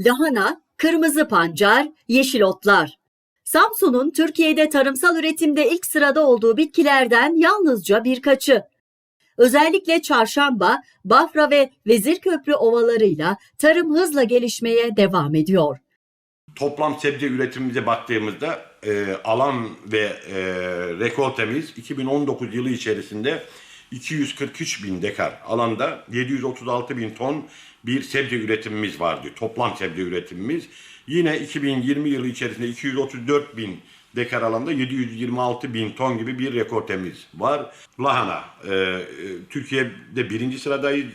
lahana, kırmızı pancar, yeşil otlar. Samsun'un Türkiye'de tarımsal üretimde ilk sırada olduğu bitkilerden yalnızca birkaçı. Özellikle Çarşamba, Bafra ve Vezirköprü ovalarıyla tarım hızla gelişmeye devam ediyor. Toplam sebze üretimimize baktığımızda e, alan ve e, rekoltemiz 2019 yılı içerisinde 243 bin dekar alanda 736 bin ton bir sebze üretimimiz vardı. Toplam sebze üretimimiz. Yine 2020 yılı içerisinde 234 bin dekar alanda 726 bin ton gibi bir rekortemiz var. Lahana, e, e, Türkiye'de birinci sıradayız.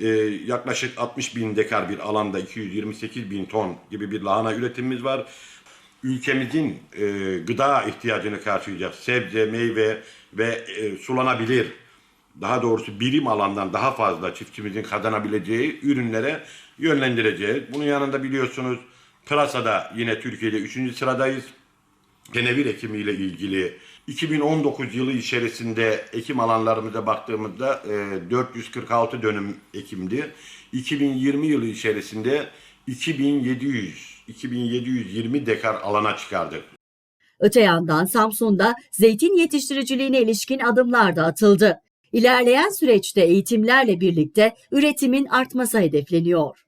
E, yaklaşık 60 bin dekar bir alanda 228 bin ton gibi bir lahana üretimimiz var. Ülkemizin e, gıda ihtiyacını karşılayacak sebze, meyve ve e, sulanabilir daha doğrusu birim alandan daha fazla çiftçimizin kazanabileceği ürünlere yönlendireceğiz. Bunun yanında biliyorsunuz pırasada yine Türkiye'de 3. sıradayız. Kenevir ekimiyle ilgili 2019 yılı içerisinde ekim alanlarımıza baktığımızda e, 446 dönüm ekimdi. 2020 yılı içerisinde 2700 2720 dekar alana çıkardık. Öte yandan Samsun'da zeytin yetiştiriciliğine ilişkin adımlar da atıldı. İlerleyen süreçte eğitimlerle birlikte üretimin artması hedefleniyor.